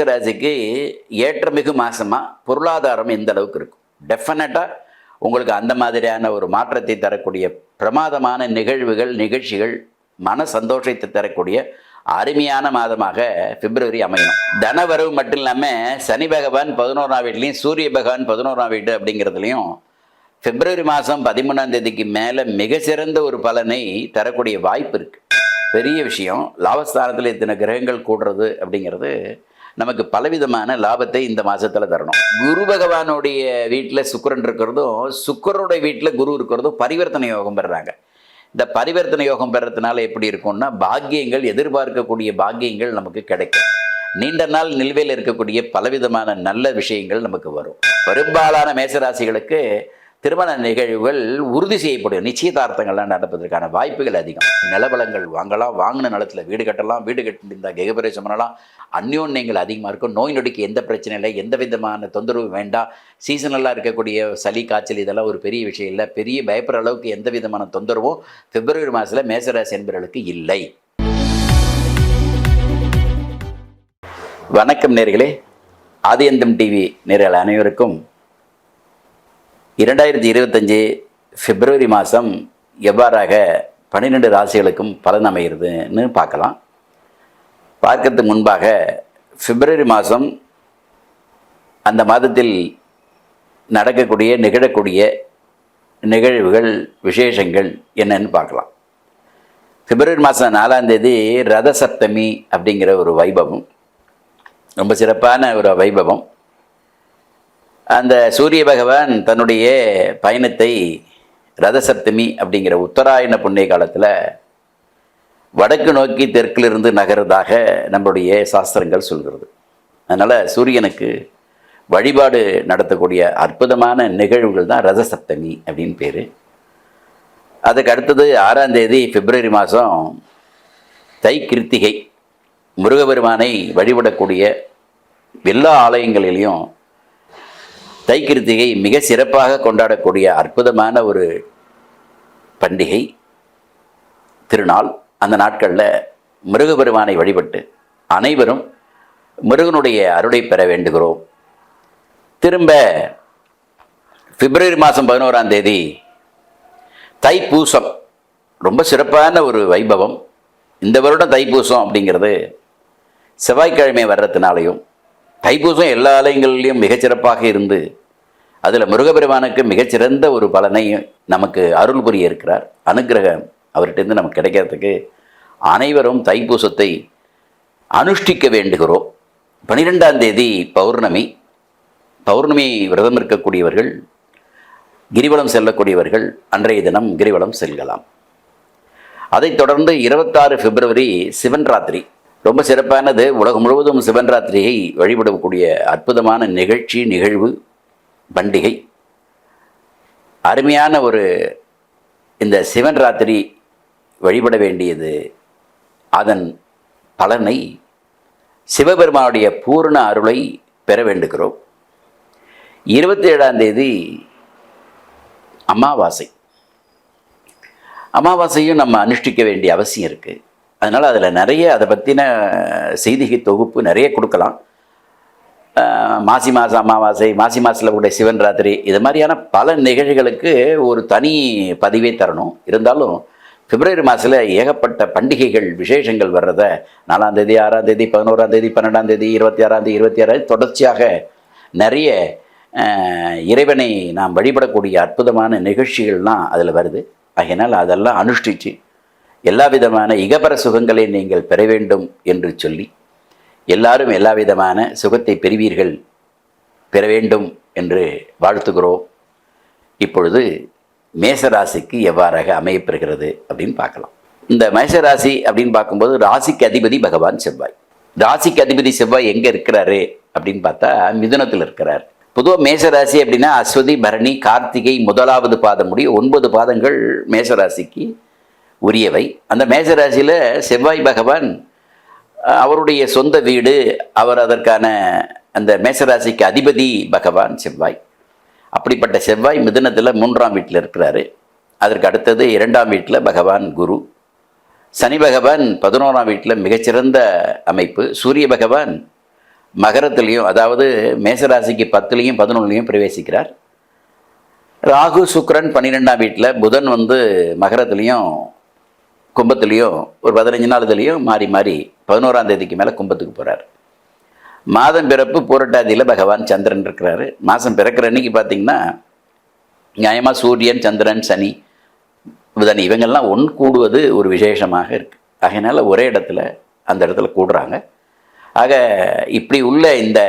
மேசராசிக்கு ஏற்றமிகு மாதமாக பொருளாதாரம் எந்த அளவுக்கு இருக்கும்? டெஃபினட்டாக உங்களுக்கு அந்த மாதிரியான ஒரு மாற்றத்தை தரக்கூடிய பிரமாதமான நிகழ்வுகள் நிகழ்ச்சிகள் மன சந்தோஷத்தை தரக்கூடிய அருமையான மாதமாக பிப்ரவரி அமையும் தனவரவு மட்டும் இல்லாமல் சனி பகவான் பதினோராம் வீட்லேயும் சூரிய பகவான் பதினோராம் வீடு அப்படிங்கிறதுலையும் பிப்ரவரி மாதம் பதிமூணாம் தேதிக்கு மேலே மிக சிறந்த ஒரு பலனை தரக்கூடிய வாய்ப்பு இருக்குது பெரிய விஷயம். லாபஸ்தானத்தில் இத்தனை கிரகங்கள் கூடுறது அப்படிங்கிறது நமக்கு பலவிதமான லாபத்தை இந்த மாதத்தில் தரணும். குரு பகவானுடைய வீட்டில் சுக்கரன் இருக்கிறதும் சுக்கிரனுடைய வீட்டில் குரு இருக்கிறதும் பரிவர்த்தனை யோகம் பெறுறாங்க. இந்த பரிவர்த்தனை யோகம் பெறதுனால எப்படி இருக்கும்னா பாக்கியங்கள் எதிர்பார்க்கக்கூடிய பாக்கியங்கள் நமக்கு கிடைக்கும். நீண்ட நாள் நிலுவையில் இருக்கக்கூடிய பலவிதமான நல்ல விஷயங்கள் நமக்கு வரும். பெரும்பாலான மேசராசிகளுக்கு திருமண நிகழ்வுகள் உறுதி செய்யப்படும். நிச்சயதார்த்தங்கள்லாம் நடப்பதற்கான வாய்ப்புகள் அதிகம். நிலவலங்கள் வாங்கலாம் வாங்கின நிலத்தில் வீடு கட்டலாம் வீடு கட்டியிருந்தால் கெகபிரேசம் பண்ணலாம். அந்யோன்யங்கள் அதிகமாக இருக்கும். நோய் நொடிக்கு எந்த பிரச்சனை இல்லை. எந்த விதமான தொந்தரவு வேண்டாம். சீசனலாக இருக்கக்கூடிய சளி காய்ச்சல் இதெல்லாம் ஒரு பெரிய விஷயம் இல்லை. பெரிய பயப்படுற அளவுக்கு எந்த விதமான தொந்தரவும் பிப்ரவரி மாதத்தில் மேசராசி என்பவர்களுக்கு இல்லை. வணக்கம் நேர்களே. ஆதியந்தம் டிவி நேர்கள் அனைவருக்கும் இரண்டாயிரத்தி இருபத்தஞ்சி பிப்ரவரி மாதம் எவ்வாறாக பன்னிரெண்டு ராசிகளுக்கும் பலன் அமைகிறதுன்னு பார்க்கலாம். பார்க்கறதுக்கு முன்பாக பிப்ரவரி மாதம் அந்த மாதத்தில் நடக்கக்கூடிய நிகழக்கூடிய நிகழ்வுகள் விசேஷங்கள் என்னன்னு பார்க்கலாம். பிப்ரவரி மாதம் நாலாந்தேதி ரத சப்தமி அப்படிங்கிற ஒரு வைபவம். ரொம்ப சிறப்பான ஒரு வைபவம். அந்த சூரிய பகவான் தன்னுடைய பயணத்தை ரதசப்தமி அப்படிங்கிற உத்தராயண புண்ணிய காலத்தில் வடக்கு நோக்கி தெற்கிலிருந்து நகர்றதாக நம்மளுடைய சாஸ்திரங்கள் சொல்கிறது. அதனால் சூரியனுக்கு வழிபாடு நடத்தக்கூடிய அற்புதமான நிகழ்வுகள் தான் ரதசப்தமி அப்படின்னு பேர். அதுக்கு அடுத்தது ஆறாம் தேதி பிப்ரவரி மாதம் தை கிருத்திகை முருகபெருமானை வழிபடக்கூடிய எல்லா ஆலயங்களிலையும் தைக்கிருத்திகை மிக சிறப்பாக கொண்டாடக்கூடிய அற்புதமான ஒரு பண்டிகை திருநாள். அந்த நாட்களில் முருகபெருமானை வழிபட்டு அனைவரும் முருகனுடைய அருளை பெற வேண்டுகிறோம். திரும்ப பிப்ரவரி மாதம் பதினோராம் தேதி தைப்பூசம். ரொம்ப சிறப்பான ஒரு வைபவம். இந்த வருடம் தைப்பூசம் அப்படிங்கிறது செவ்வாய்க்கிழமை வர்றதுனாலையும் தைப்பூசம் எல்லா ஆலயங்கள்லேயும் மிகச்சிறப்பாக இருந்து அதில் முருகபெருமானுக்கு மிகச்சிறந்த ஒரு பலனை நமக்கு அருள் புரிய இருக்கிறார். அனுக்கிரகம் அவர்கிட்டருந்து நமக்கு கிடைக்கிறதுக்கு அனைவரும் தைப்பூசத்தை அனுஷ்டிக்க வேண்டுகிறோம். பனிரெண்டாம் தேதி பௌர்ணமி. பௌர்ணமி விரதம் இருக்கக்கூடியவர்கள் கிரிவலம் செல்லக்கூடியவர்கள் அன்றைய தினம் கிரிவலம் செல்லலாம். அதைத் தொடர்ந்து இருபத்தாறு பிப்ரவரி சிவன் ராத்திரி ரொம்ப சிறப்பானது. உலகம் முழுவதும் சிவன் ராத்திரியை வழிபடக்கூடிய அற்புதமான நிகழ்ச்சி நிகழ்வு பண்டிகை. அருமையான ஒரு இந்த சிவன் ராத்திரி வழிபட வேண்டியது அதன் பலனை சிவபெருமானுடைய பூர்ண அருளை பெற வேண்டுகிறோம். இருபத்தி ஏழாம் தேதி அமாவாசை. அமாவாசையும் நம்ம அனுஷ்டிக்க வேண்டிய அவசியம் இருக்குது அதனால் அதில் நிறைய அதை பற்றின செய்திகை தொகுப்பு நிறைய கொடுக்கலாம். மாசி மாதம் அமாவாசை மாசி மாதத்தில் கூட சிவன் ராத்திரி இது மாதிரியான பல நிகழ்வுகளுக்கு ஒரு தனி பதிவே தரணும். இருந்தாலும் பிப்ரவரி மாதத்தில் ஏகப்பட்ட பண்டிகைகள் விசேஷங்கள் வர்றத நாலாம் தேதி ஆறாம் தேதி பதினோராம் தேதி பன்னெண்டாம் தேதி இருபத்தி ஆறாம் தேதி இருபத்தி ஆறாம் தொடர்ச்சியாக நிறைய இறைவனை நாம் வழிபடக்கூடிய அற்புதமான நிகழ்ச்சிகள்லாம் அதில் வருது. ஆகையினால் அதெல்லாம் அனுஷ்டித்து எல்லா விதமான இகபர சுகங்களை நீங்கள் பெற வேண்டும் என்று சொல்லி எல்லாரும் எல்லா விதமான சுகத்தை பெறுவீர்கள் பெற வேண்டும் என்று வாழ்த்துகிறோம். இப்பொழுது மேசராசிக்கு எவ்வாறாக அமையப்பெறுகிறது அப்படின்னு பார்க்கலாம். இந்த மேசராசி அப்படின்னு பார்க்கும்போது ராசிக்கு அதிபதி பகவான் செவ்வாய். ராசிக்கு அதிபதி செவ்வாய் எங்கே இருக்கிறாரு அப்படின்னு பார்த்தா மிதுனத்தில் இருக்கிறார். பொதுவாக மேசராசி அப்படின்னா அஸ்வதி பரணி கார்த்திகை முதலாவது பாதம் முடிய ஒன்பது பாதங்கள் மேசராசிக்கு உரியவை. அந்த மேசராசியில் செவ்வாய் பகவான் அவருடைய சொந்த வீடு அவர் அதற்கான அந்த மேசராசிக்கு அதிபதி பகவான் செவ்வாய். அப்படிப்பட்ட செவ்வாய் மிதுனத்தில் மூன்றாம் வீட்டில் இருக்கிறாரு. அதற்கு அடுத்தது இரண்டாம் வீட்டில் பகவான் குரு. சனி பகவான் பதினோராம் வீட்டில் மிகச்சிறந்த அமைப்பு. சூரிய பகவான் மகரத்துலேயும் அதாவது மேசராசிக்கு பத்துலேயும் பதினொன்றுலையும் பிரவேசிக்கிறார். ராகு சுக்கிரன் பன்னிரெண்டாம் வீட்டில் புதன் வந்து மகரத்துலேயும் கும்பத்துலேயும் ஒரு பதினஞ்சு நாள் இதுலேயும் மாறி மாறி பதினோராம் தேதிக்கு மேலே கும்பத்துக்கு போகிறார் மாதம் பிறப்பு பூரட்டாதியில் பகவான் சந்திரன் இருக்கிறாரு. மாதம் பிறக்கிற அன்னைக்கு பார்த்தீங்கன்னா நியாயமாக சூரியன் சந்திரன் சனி புதன் இவங்கெல்லாம் ஒன் கூடுவது ஒரு விசேஷமாக இருக்குது அதனால் ஒரே இடத்துல அந்த இடத்துல கூடுறாங்க. ஆக இப்படி உள்ள இந்த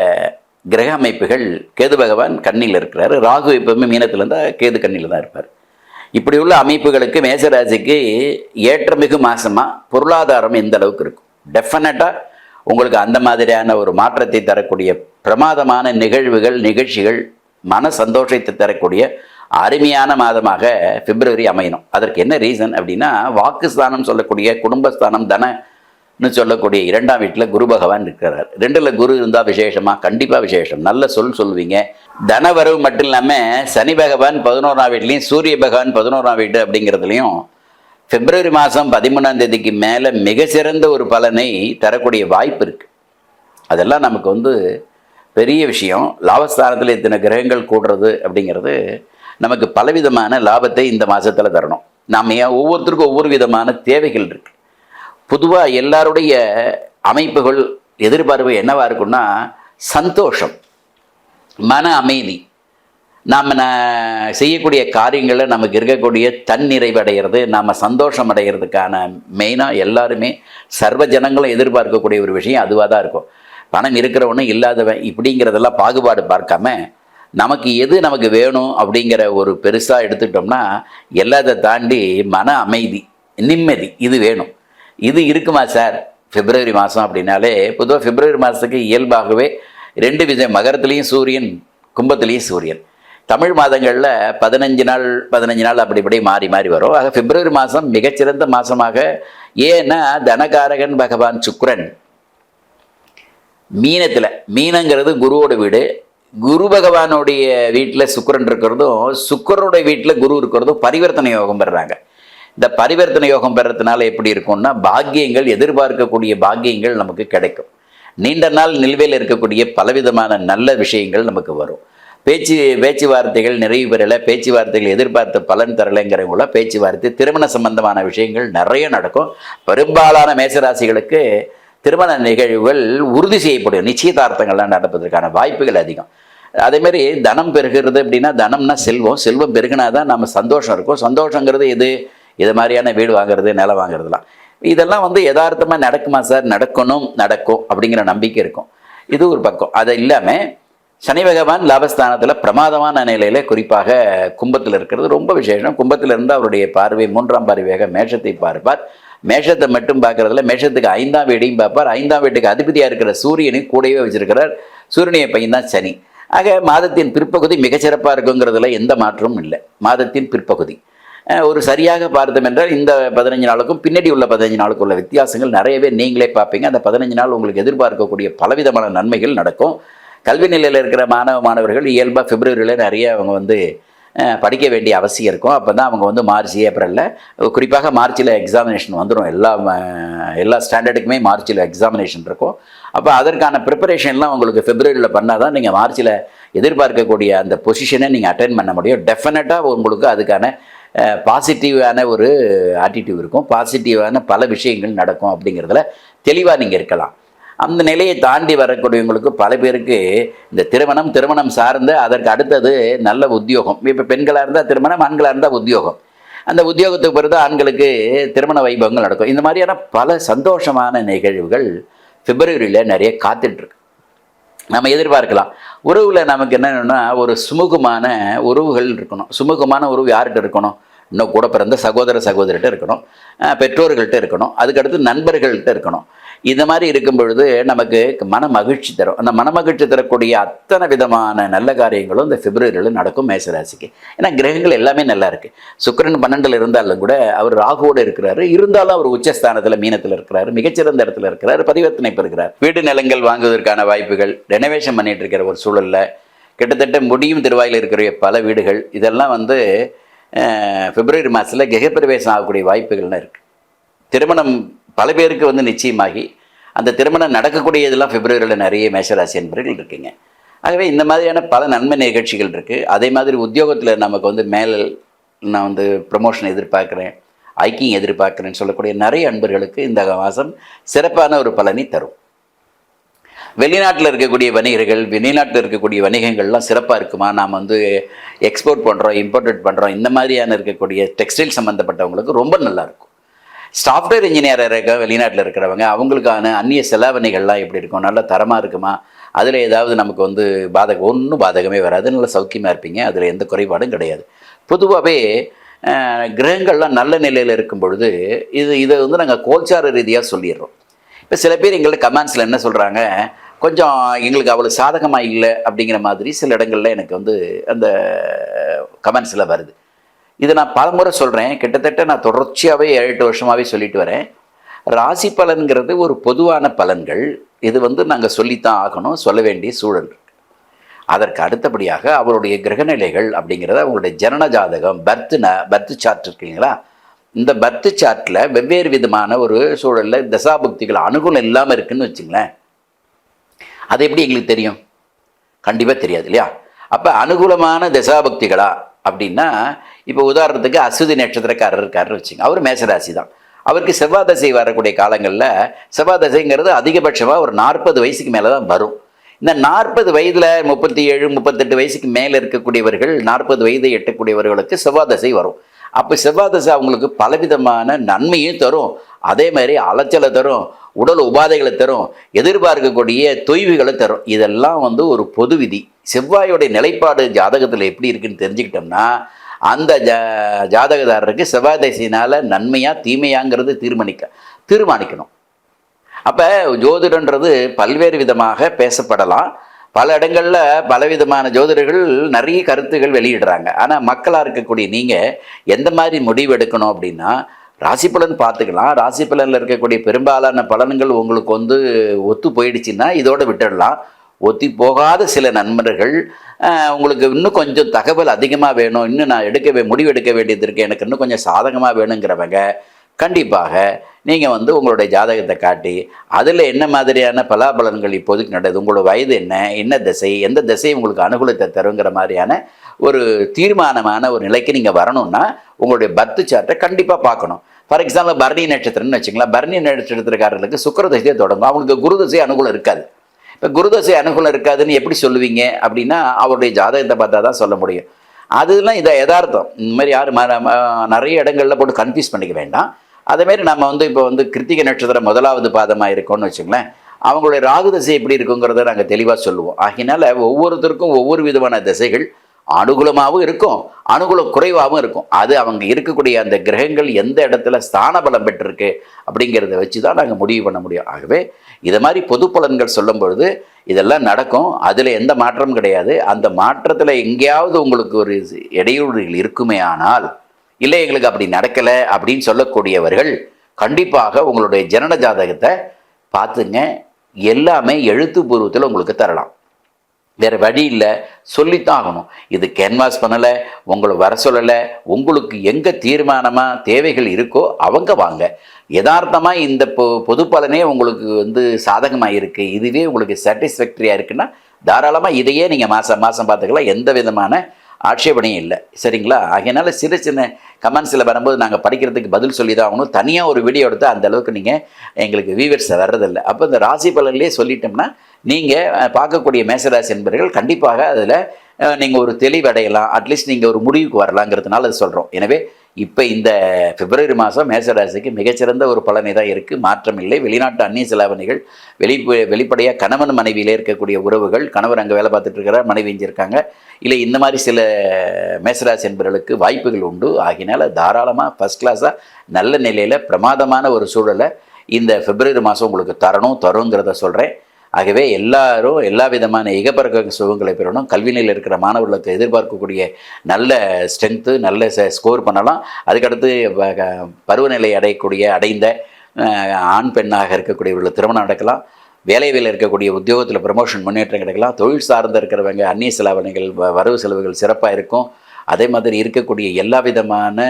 கிரக அமைப்புகள் கேது பகவான் கண்ணில் இருக்கிறாரு. ராகு எப்பவுமே மீனத்தில் இருந்தால் கேது கண்ணில் தான் இருப்பார். இப்படி உள்ள அமைப்புகளுக்கு மேசராசிக்கு ஏற்றமிகு மாசமாக பொருளாதாரம் எந்த அளவுக்கு இருக்கும்? டெஃபினட்டாக உங்களுக்கு அந்த மாதிரியான ஒரு மாற்றத்தை தரக்கூடிய பிரமாதமான நிகழ்வுகள் நிகழ்ச்சிகள் மன சந்தோஷத்தை தரக்கூடிய அருமையான மாதமாக பிப்ரவரி அமையணும். அதற்கு என்ன ரீசன் அப்படின்னா வாக்குஸ்தானம் சொல்லக்கூடிய குடும்பஸ்தானம் தனன்னு சொல்லக்கூடிய இரண்டாம் வீட்டில் குரு பகவான் இருக்கிறார். ரெண்டில் குரு இருந்தால் விசேஷமாக கண்டிப்பாக விசேஷம். நல்ல சொல் சொல்லுவீங்க தனவரவு மட்டும் இல்லாமல் சனி பகவான் பதினோராம் வீட்லேயும் சூரிய பகவான் பதினோராம் வீடு அப்படிங்கிறதுலையும் பிப்ரவரி மாதம் பதிமூணாம் தேதிக்கு மேலே மிக சிறந்த ஒரு பலனை தரக்கூடிய வாய்ப்பு இருக்குது அதெல்லாம் நமக்கு வந்து பெரிய விஷயம். லாபஸ்தானத்தில் இத்தனை கிரகங்கள் கூடுறது அப்படிங்கிறது நமக்கு பலவிதமான லாபத்தை இந்த மாதத்தில் தரணும். நாம் ஏன் ஒவ்வொருத்தருக்கும் ஒவ்வொரு விதமான தேவைகள் இருக்குது பொதுவாக எல்லாருடைய அமைப்புகள் எதிர்பார்ப்பு என்னவாக இருக்குன்னா சந்தோஷம் மன அமைதி. நாம் ந- செய்யக்கூடிய காரியங்களில் நமக்கு இருக்கக்கூடிய தன்னிறைவு அடைகிறது நாம் சந்தோஷம் அடைகிறதுக்கான மெயினாக எல்லாருமே சர்வ ஜனங்களும் எதிர்பார்க்கக்கூடிய ஒரு விஷயம் அதுவாக தான் இருக்கும். பணம் இருக்கிறவனும் இல்லாதவன் இப்படிங்கிறதெல்லாம் பாகுபாடு பார்க்காம நமக்கு எது நமக்கு வேணும் அப்படிங்கிற ஒரு பெருசாக எடுத்துக்கிட்டோம்னா எல்லாத்தை தாண்டி மன அமைதி நிம்மதி இது வேணும். இது இருக்குமா சார்? பிப்ரவரி மாதம் அப்படின்னாலே பொதுவாக பிப்ரவரி மாதத்துக்கு இயல்பாகவே ரெண்டு வித மகரத்துலேயும் சூரியன் கும்பத்துலேயும் சூரியன். தமிழ் மாதங்களில் பதினஞ்சு நாள் பதினஞ்சு நாள் அப்படி இப்படி மாறி மாறி வரும். ஆக பிப்ரவரி மாதம் மிகச்சிறந்த மாதமாக ஏன்னா தனகாரகன் பகவான் சுக்ரன் மீனத்தில் மீனங்கிறது குருவோட வீடு. குரு பகவானுடைய வீட்டில் சுக்கரன் இருக்கிறதும் சுக்கிரனுடைய வீட்டில் குரு இருக்கிறதும் பரிவர்த்தனை யோகம் பெறுறாங்க. இந்த பரிவர்த்தனை யோகம் பெறதுனால எப்படி இருக்கும்னா பாக்கியங்கள் எதிர்பார்க்கக்கூடிய பாக்கியங்கள் நமக்கு கிடைக்கும். நீண்ட நாள் நிலுவையில் இருக்கக்கூடிய பலவிதமான நல்ல விஷயங்கள் நமக்கு வரும். பேச்சு பேச்சுவார்த்தைகள் நிறைவு பெறலை. பேச்சுவார்த்தைகள் எதிர்பார்த்த பலன் தரலைங்கிறவங்கள பேச்சுவார்த்தை திருமண சம்பந்தமான விஷயங்கள் நிறைய நடக்கும். பெரும்பாலான மேசராசிகளுக்கு திருமண நிகழ்வுகள் உறுதி செய்யப்படும். நிச்சயதார்த்தங்கள்லாம் நடப்பதற்கான வாய்ப்புகள் அதிகம். அதேமாரி தனம் பெருகிறது அப்படின்னா தனம்னா செல்வம். செல்வம் பெருகினா தான் நம்ம சந்தோஷம் இருக்கும். சந்தோஷங்கிறது எது? இது மாதிரியான வீடு வாங்குறது நிலம் வாங்குறதுலாம். இதெல்லாம் வந்து யதார்த்தமாக நடக்குமா சார்? நடக்கணும் நடக்கும் அப்படிங்கிற நம்பிக்கை இருக்கும். இது ஒரு பக்கம். அது இல்லாமல் சனி பகவான் லாபஸ்தானத்தில் பிரமாதமான நிலையில குறிப்பாக கும்பத்தில் இருக்கிறது ரொம்ப விசேஷம். கும்பத்தில் இருந்து அவருடைய பார்வை மூன்றாம் பார்வையாக மேஷத்தை பார்ப்பார். மேஷத்தை மட்டும் பார்க்கறதுல மேஷத்துக்கு ஐந்தாம் வீடையும் பார்ப்பார். ஐந்தாம் வீட்டுக்கு அதிபதியாக இருக்கிற சூரியனை கூடவே வச்சிருக்கிறார். சூரியனுடைய பையன் தான் சனி. ஆக மாதத்தின் பிற்பகுதி மிகச்சிறப்பாக இருக்குங்கிறதுல எந்த மாற்றமும் இல்லை. மாதத்தின் பிற்பகுதி. ஒரு சரியாக பார்த்தோம் என்றால் இந்த பதினஞ்சு நாளுக்கும் பின்னாடி உள்ள பதினஞ்சு நாளுக்கு உள்ள வித்தியாசங்கள் நிறையவே நீங்களே பார்ப்பீங்க. அந்த பதினஞ்சு நாள் உங்களுக்கு எதிர்பார்க்கக்கூடிய பலவிதமான நன்மைகள் நடக்கும். கல்வி நிலையில் இருக்கிற மாணவ மாணவர்கள் இயல்பாக பிப்ரவரியில் நிறைய அவங்க வந்து படிக்க வேண்டிய அவசியம் இருக்கும். அப்போ தான் அவங்க வந்து மார்ச் ஏப்ரலில் குறிப்பாக மார்ச்சில் எக்ஸாமினேஷன் வந்துடும் எல்லா எல்லா ஸ்டாண்டர்டுக்குமே மார்ச்சில் எக்ஸாமினேஷன் இருக்கும். அப்போ அதற்கான ப்ரிப்பரேஷன்லாம் உங்களுக்கு பிப்ரவரியில் பண்ணால் தான் நீங்கள் மார்ச்சில் எதிர்பார்க்கக்கூடிய அந்த பொசிஷனை நீங்கள் அட்டன் பண்ண முடியும். டெஃபினட்டாக உங்களுக்கு அதுக்கான பாசிட்டிவான ஒரு ஆட்டிடியூட் இருக்கும். பாசிட்டிவான பல விஷயங்கள் நடக்கும் அப்படிங்கிறதுல தெளிவாக நீங்கள் இருக்கலாம். அந்த நிலையை தாண்டி வரக்கூடியவங்களுக்கு பல பேருக்கு இந்த திருமணம் திருமணம் சார்ந்த அதற்கு அடுத்தது நல்ல உத்தியோகம். இப்போ பெண்களாக இருந்தால் திருமணம் ஆண்களாக இருந்தால் உத்தியோகம். அந்த உத்தியோகத்துக்கு பிறகு ஆண்களுக்கு திருமண வைபவங்கள் நடக்கும். இந்த மாதிரியான பல சந்தோஷமான நிகழ்வுகள் பிப்ரவரியில் நிறைய காத்துட்ருக்கு. நம்ம எதிர்பார்க்கலாம். உறவில் நமக்கு என்னன்னா ஒரு சுமூகமான உறவுகள் இருக்கணும். சுமூகமான உறவு யார்கிட்ட இருக்கணும்? இன்னும் கூட பிறந்த சகோதர சகோதரிகிட்ட இருக்கணும். பெற்றோர்கள்ட்ட இருக்கணும். அதுக்கடுத்து நண்பர்கள்ட்ட இருக்கணும். இந்த மாதிரி இருக்கும் பொழுது நமக்கு மன மகிழ்ச்சி தரும். அந்த மன மகிழ்ச்சி தரக்கூடிய அத்தனை விதமான நல்ல காரியங்களும் இந்த பிப்ரவரியில் நடக்கும் மேசராசிக்கு. ஏன்னா கிரகங்கள் எல்லாமே நல்லா இருக்கு. சுக்கரன் பன்னெண்டில் இருந்தாலும் கூட அவர் ராகுவோடு இருக்கிறாரு. இருந்தாலும் அவர் உச்சஸ்தானத்தில் மீனத்தில் இருக்கிறார். மிகச்சிறந்த இடத்துல இருக்கிறார். பரிவர்த்தனை பெறுகிறார். வீடு நிலங்கள் வாங்குவதற்கான வாய்ப்புகள் ரெனோவேஷன் பண்ணிட்டு இருக்கிற ஒரு சூழலில் கிட்டத்தட்ட முடியும் திருவாயில் இருக்கிற பல வீடுகள் இதெல்லாம் வந்து பிப்ரவரி மாதத்தில் கிரகப்பிரவேசம் ஆகக்கூடிய வாய்ப்புகள்லாம் இருக்குது திருமணம் பல பேருக்கு வந்து நிச்சயமாகி அந்த திருமணம் நடக்கக்கூடிய இதெல்லாம் பிப்ரவரியில் நிறைய மேஷராசி என்பர்கள் இருக்குங்க. ஆகவே இந்த மாதிரியான பல நன்மை நிகழ்ச்சிகள் இருக்குது அதே மாதிரி உத்தியோகத்தில் நமக்கு வந்து மேல் நான் வந்து ப்ரமோஷன் எதிர்பார்க்குறேன் ஐக்கியம் எதிர்பார்க்குறேன்னு சொல்லக்கூடிய நிறைய அன்பர்களுக்கு இந்த மாதம் சிறப்பான ஒரு பலனை தரும். வெளிநாட்டில் இருக்கக்கூடிய வணிகர்கள் வெளிநாட்டில் இருக்கக்கூடிய வணிகங்கள்லாம் சிறப்பாக இருக்குமா? நாம் வந்து எக்ஸ்போர்ட் பண்ணுறோம் இம்போர்ட் பண்ணுறோம் இந்த மாதிரியான இருக்கக்கூடிய டெக்ஸ்டைல் சம்மந்தப்பட்டவங்களுக்கு ரொம்ப நல்லாயிருக்கும் சாஃப்ட்வேர் இன்ஜினியராக இருக்க வெளிநாட்டில் இருக்கிறவங்க அவங்களுக்கான அந்நிய செலவணிகள்லாம் எப்படி இருக்கும்? நல்ல தரமாக இருக்குமா? அதில் ஏதாவது நமக்கு வந்து பாதகம் ஒன்றும் பாதகமே வராது. நல்ல சௌக்கியமாக இருப்பீங்க. அதில் எந்த குறைபாடும் கிடையாது. பொதுவாகவே கிரகங்கள்லாம் நல்ல நிலையில் இருக்கும் பொழுது இது இதை வந்து நாங்கள் கோல்சார ரீதியாக சொல்லிடுறோம். இப்போ சில பேர் எங்கள்ட்ட கமெண்ட்ஸில் என்ன சொல்கிறாங்க கொஞ்சம் எங்களுக்கு அவ்வளோ சாதகமாக இல்லை அப்படிங்கிற மாதிரி சில இடங்களில் எனக்கு வந்து அந்த கமெண்ட்ஸில் வருது. இதை நான் பலமுறை சொல்கிறேன் கிட்டத்தட்ட நான் தொடர்ச்சியாகவே ஏழு எட்டு வருஷமாகவே சொல்லிட்டு வரேன். ராசி பலன்கிறது ஒரு பொதுவான பலன்கள். இது வந்து நாங்கள் சொல்லித்தான் ஆகணும். சொல்ல வேண்டிய சூழல் இருக்கு. அதற்கு அடுத்தபடியாக அவருடைய கிரகநிலைகள் அப்படிங்கிறத அவங்களுடைய ஜனன ஜாதகம் பர்த் ந பர்த் சார்ட் இருக்குங்களா இந்த பர்த் சார்ட்டில் வெவ்வேறு விதமான ஒரு சூழலில் தசாபுக்திகள் அனுகூலம் இல்லாமல் இருக்குன்னு வச்சுங்களேன். அது எப்படி எங்களுக்கு தெரியும்? கண்டிப்பாக தெரியாது இல்லையா? அப்போ அனுகூலமான தசாபக்திகளா அப்படின்னா இப்போ உதாரணத்துக்கு அஸ்வதி நட்சத்திரக்காரர் இருக்காருன்னு வச்சுங்க. அவர் மேசராசி தான் அவருக்கு செவ்வாய் தசை வரக்கூடிய காலங்களில் செவ்வாய் தசைங்கிறது அதிகபட்சமாக ஒரு நாற்பது வயசுக்கு மேலே தான் வரும். இந்த நாற்பது வயதில் முப்பத்தி ஏழு முப்பத்தெட்டு வயசுக்கு மேலே இருக்கக்கூடியவர்கள் நாற்பது வயதை எட்டக்கூடியவர்களுக்கு செவ்வாய் தசை வரும். அப்போ செவ்வாய் தசை அவங்களுக்கு பலவிதமான நன்மையும் தரும். அதே மாதிரி அலைச்சலை தரும் உடல் உபாதைகளை தரும் எதிர்பார்க்கக்கூடிய தொய்வுகளை தரும். இதெல்லாம் வந்து ஒரு பொது விதி செவ்வாயோடைய நிலைப்பாடு ஜாதகத்தில் எப்படி இருக்குன்னு தெரிஞ்சுக்கிட்டோம்னா அந்த ஜா ஜாதகதாரருக்கு செவ்வாய் தசையினால் நன்மையா தீமையாங்கிறது தீர்மானிக்க தீர்மானிக்கணும். அப்போ ஜோதிடன்றது பல்வேறு விதமாக பேசப்படலாம். பல இடங்களில் பலவிதமான ஜோதிடர்கள் நிறைய கருத்துகள் வெளியிடுறாங்க. ஆனால் மக்களாக இருக்கக்கூடிய நீங்கள் எந்த மாதிரி முடிவு எடுக்கணும் அப்படின்னா ராசி பலன் பார்த்துக்கலாம். ராசி பலனில் இருக்கக்கூடிய பெரும்பாலான பலன்கள் உங்களுக்கு வந்து ஒத்து போயிடுச்சுன்னா இதோடு விட்டுடலாம். ஒத்தி போகாத சில நண்பர்கள் உங்களுக்கு இன்னும் கொஞ்சம் தகவல் அதிகமாக வேணும். இன்னும் நான் எடுக்கவே முடிவு எடுக்க வேண்டியது இருக்குது எனக்கு இன்னும் கொஞ்சம் சாதகமாக வேணுங்கிறவங்க கண்டிப்பாக நீங்கள் வந்து உங்களுடைய ஜாதகத்தை காட்டி அதில் என்ன மாதிரியான பலாபலன்கள் இப்போதைக்கு நடக்குது உங்களோட வயது என்ன என்ன திசை எந்த திசை உங்களுக்கு அனுகூலத்தை தருங்கிற மாதிரியான ஒரு தீர்மானமான ஒரு நிலைக்கு நீங்கள் வரணும்னா உங்களுடைய பத்து சார்ட்டை கண்டிப்பாக பார்க்கணும். ஃபார் எக்ஸாம்பிள் பரணி நட்சத்திரம்னு வச்சுங்களேன் பரணி நட்சத்திரக்காரர்களுக்கு சுக்கிர திசையை தொடங்கும். அவங்களுக்கு குரு திசை அனுகூலம் இருக்காது. இப்போ குருதசை அனுகூலம் இருக்காதுன்னு எப்படி சொல்லுவீங்க? அப்படின்னா அவருடைய ஜாதகத்தை பார்த்தா தான் சொல்ல முடியும். அதுலாம் இதை யதார்த்தம். இந்த மாதிரி யாரும் நிறைய இடங்களில் போட்டு கன்ஃபியூஸ் பண்ணிக்க வேண்டாம். அதேமாரி நம்ம வந்து இப்போ வந்து கிருத்திகை நட்சத்திரம் முதலாவது பாதமாக இருக்கோம்னு வச்சுங்களேன் அவங்களுடைய ராகு தசை எப்படி இருக்குங்கிறத நாங்கள் தெளிவாக சொல்லுவோம். ஆகினால ஒவ்வொருத்தருக்கும் ஒவ்வொரு விதமான திசைகள் அனுகூலமாகவும் இருக்கும் அனுகூலம் குறைவாகவும் இருக்கும். அது அவங்க இருக்கக்கூடிய அந்த கிரகங்கள் எந்த இடத்துல ஸ்தான பலம் பெற்றிருக்கு அப்படிங்கிறத வச்சு தான் நாங்கள் முடிவு பண்ண முடியும். ஆகவே இதை மாதிரி பொது பலன்கள் சொல்லும் பொழுது இதெல்லாம் நடக்கும். அதில் எந்த மாற்றமும் கிடையாது. அந்த மாற்றத்தில் எங்கேயாவது உங்களுக்கு ஒரு இடையூறுகள் இருக்குமே ஆனால் இல்லை எங்களுக்கு அப்படி நடக்கலை அப்படின்னு சொல்லக்கூடியவர்கள் கண்டிப்பாக உங்களுடைய ஜனன ஜாதகத்தை பார்த்துங்க. எல்லாமே எழுத்துப்பூர்வத்தில் உங்களுக்கு தரலாம். வேற வழி இல்லை. சொல்லித்தான் ஆகணும் இது கேன்வாஸ் பண்ணலை உங்களை வர சொல்லலை உங்களுக்கு எங்கே தீர்மானமாக தேவைகள் இருக்கோ அவங்க வாங்க. யதார்த்தமாக இந்த பொ பொது பலனே உங்களுக்கு வந்து சாதகமாக இருக்குது இதுவே உங்களுக்கு சாட்டிஸ்ஃபேக்டரியாக இருக்குன்னா தாராளமாக இதையே நீங்கள் மாதம் மாதம் பார்த்துக்கலாம். எந்த விதமான ஆட்சேபனையும் இல்லை. சரிங்களா? அதனால் சின்ன சின்ன கமெண்ட்ஸில் வரும்போது நாங்கள் படிக்கிறதுக்கு பதில் சொல்லி தான் ஆகணும். தனியாக ஒரு வீடியோ எடுத்து அந்த அளவுக்கு நீங்கள் எங்களுக்கு வியூவர்ஸை வர்றதில்லை. அப்போ இந்த ராசி பலன்லேயே சொல்லிட்டோம்னா நீங்கள் பார்க்கக்கூடிய மேசராசி என்பவர்கள் கண்டிப்பாக அதில் நீங்கள் ஒரு தெளிவடையலாம். அட்லீஸ்ட் நீங்கள் ஒரு முடிவுக்கு வரலாங்கிறதுனால அது சொல்கிறோம் எனவே இப்போ இந்த பிப்ரவரி மாதம் மேசராசிக்கு மிகச்சிறந்த ஒரு பலனை தான் இருக்குது மாற்றம் இல்லை. வெளிநாட்டு அந்நிய செலாவணிகள் வெளி வெளிப்படையாக கணவன் மனைவியில் இருக்கக்கூடிய உறவுகள் கணவர் அங்கே வேலை பார்த்துட்டு இருக்கிறார் மனைவி இங்கே இருக்காங்க. இல்லை இந்த மாதிரி சில மேசராசி என்பவர்களுக்கு வாய்ப்புகள் உண்டு. ஆகினால தாராளமாக ஃபஸ்ட் கிளாஸாக நல்ல நிலையில் பிரமாதமான ஒரு சூழலை இந்த பிப்ரவரி மாதம் உங்களுக்கு தரணும் தருங்கிறத சொல்கிறேன் ஆகவே எல்லாரும் எல்லா விதமான இகப்பறக்க சுகங்களை பெறணும். கல்வி நிலையில் இருக்கிற மாணவர்களுக்கு எதிர்பார்க்கக்கூடிய நல்ல ஸ்ட்ரென்த்து நல்ல ஸ்கோர் பண்ணலாம். அதுக்கடுத்து பருவநிலை அடையக்கூடிய அடைந்த ஆண் பெண்ணாக இருக்கக்கூடியவர்களுக்கு திருமணம் நடக்கலாம். வேலைவில் இருக்கக்கூடிய உத்தியோகத்தில் ப்ரமோஷன் முன்னேற்றம் கிடைக்கலாம். தொழில் சார்ந்த இருக்கிறவங்க அந்நிய செலவணிகள் வரவு செலவுகள் சிறப்பாக இருக்கும். அதே மாதிரி இருக்கக்கூடிய எல்லா விதமான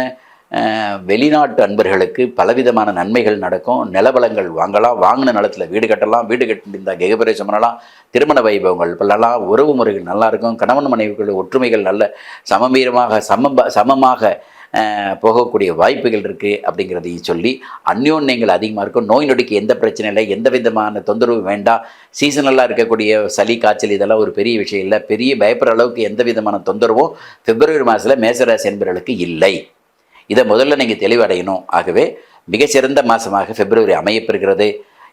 வெளிநாட்டு அன்பர்களுக்கு பலவிதமான நன்மைகள் நடக்கும். நிலவளங்கள் வாங்கலாம் வாங்கின நிலத்தில் வீடு கட்டலாம் வீடு கட்டியிருந்தால் கெகபரேசம் பண்ணலாம் திருமண வைபவங்கள் பண்ணலாம் உறவு முறைகள் நல்லாயிருக்கும் கணவன் மனைவிகள் ஒற்றுமைகள் நல்ல சமவீரமாக சம சமமாக போகக்கூடிய வாய்ப்புகள் இருக்குது அப்படிங்கிறதையும் சொல்லி அந்யோன்யங்கள் அதிகமாக இருக்கும். நோய் நொடிக்கு எந்த பிரச்சனை இல்லை எந்த விதமான தொந்தரவு வேண்டாம். சீசனலாக இருக்கக்கூடிய சளி காய்ச்சல் இதெல்லாம் ஒரு பெரிய விஷயம் இல்லை. பெரிய பயப்படுற அளவுக்கு எந்த விதமான தொந்தரவும் பிப்ரவரி மாதத்தில் மேசராசி என்பவர்களுக்கு இல்லை. இதை முதல்ல நீங்கள் தெளிவடையணும். ஆகவே மிகச்சிறந்த மாதமாக பிப்ரவரி அமையப்பெறுகிறது.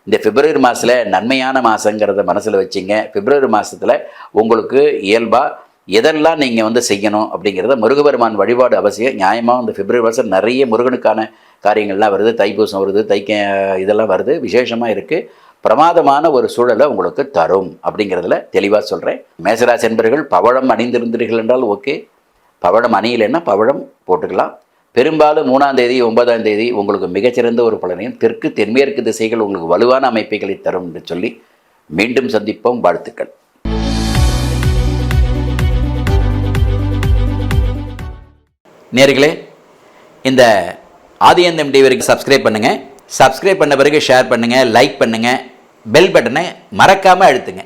இந்த பிப்ரவரி மாதத்தில் நன்மையான மாதங்கிறத மனசில் வச்சுங்க. பிப்ரவரி மாதத்தில் உங்களுக்கு இயல்பாக எதெல்லாம் நீங்கள் வந்து செய்யணும் அப்படிங்கிறத முருகபெருமான் வழிபாடு அவசியம். நியாயமாக இந்த பிப்ரவரி மாதம் நிறைய முருகனுக்கான காரியங்கள்லாம் வருது. தைப்பூசம் வருது தைக்க இதெல்லாம் வருது. விசேஷமாக இருக்குது பிரமாதமான ஒரு சூழலை உங்களுக்கு தரும் அப்படிங்கிறதுல தெளிவாக சொல்கிறேன் மேசராசி என்பர்கள் பவழம் அணிந்திருந்தீர்கள் என்றால் ஓகே. பவழம் அணியலைன்னா பவழம் போட்டுக்கலாம். பெரும்பாலும் மூணாம் தேதி ஒன்பதாம் தேதி உங்களுக்கு மிகச்சிறந்த ஒரு பலனையும் தெற்கு தென்மேற்கு திசைகள் உங்களுக்கு வலுவான அமைப்புகளை தரும் என்று சொல்லி மீண்டும் சந்திப்போம். வாழ்த்துக்கள். நேர்களே இந்த ஆதியந்தம் டிவிக்கு சப்ஸ்கிரைப் பண்ணுங்கள் சப்ஸ்கிரைப் பண்ண பிறகு ஷேர் பண்ணுங்கள் லைக் பண்ணுங்கள் பெல் பட்டனை மறக்காமல் அழுத்துங்க.